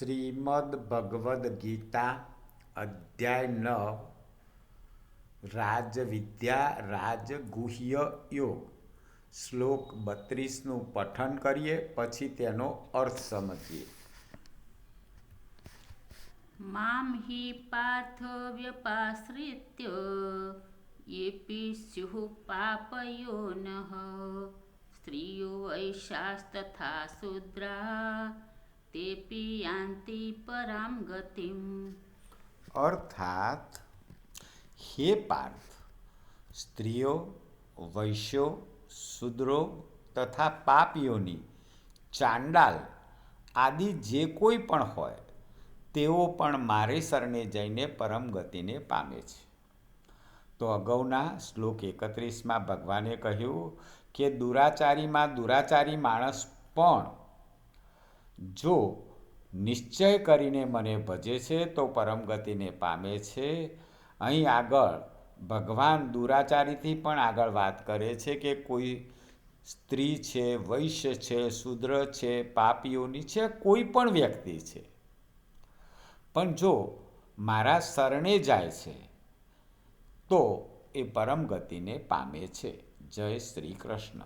શ્રીમદ ભગવદ્ ગીતા અધ્યાય નવ રાજવિદ્યા રાજગુહ્ય યોગ. શ્લોક બત્રીસનું પઠન કરીએ, પછી તેનો અર્થ સમજીએ. માં હિ પાર્થ વ્યપાશ્રિત્ય યેપી સ્યુઃ પાપયોનઃ સ્ત્રીઓ વૈશાસ્તથા શૂદ્રા તેપી યાન્તિ પરામ ગતિમ. અર્થાત, હે પાર્થ, સ્ત્રીઓ, વૈશ્યો, શૂદ્રો તથા પાપીઓની ચાંડાલ આદિ જે કોઈ પણ હોય, તેઓ પણ મારી શરણે જઈને પરમ ગતિને પામે છે. તો અગાઉના શ્લોક એકત્રીસમાં ભગવાને કહ્યું કે, દુરાચારીમાં દુરાચારી માણસ પણ જો નિશ્ચય કરીને મને ભજે છે, તો પરમ ગતિને પામે છે. અહીં આગળ ભગવાન દુરાચારીથી પણ આગળ વાત કરે છે કે કોઈ સ્ત્રી છે, વૈશ્ય છે, શુદ્ર છે, પાપીઓની છે, કોઈ પણ વ્યક્તિ છે. પણ જો મારા શરણે જાય છે, તો એ પરમ ગતિને પામે છે. જય શ્રી કૃષ્ણ.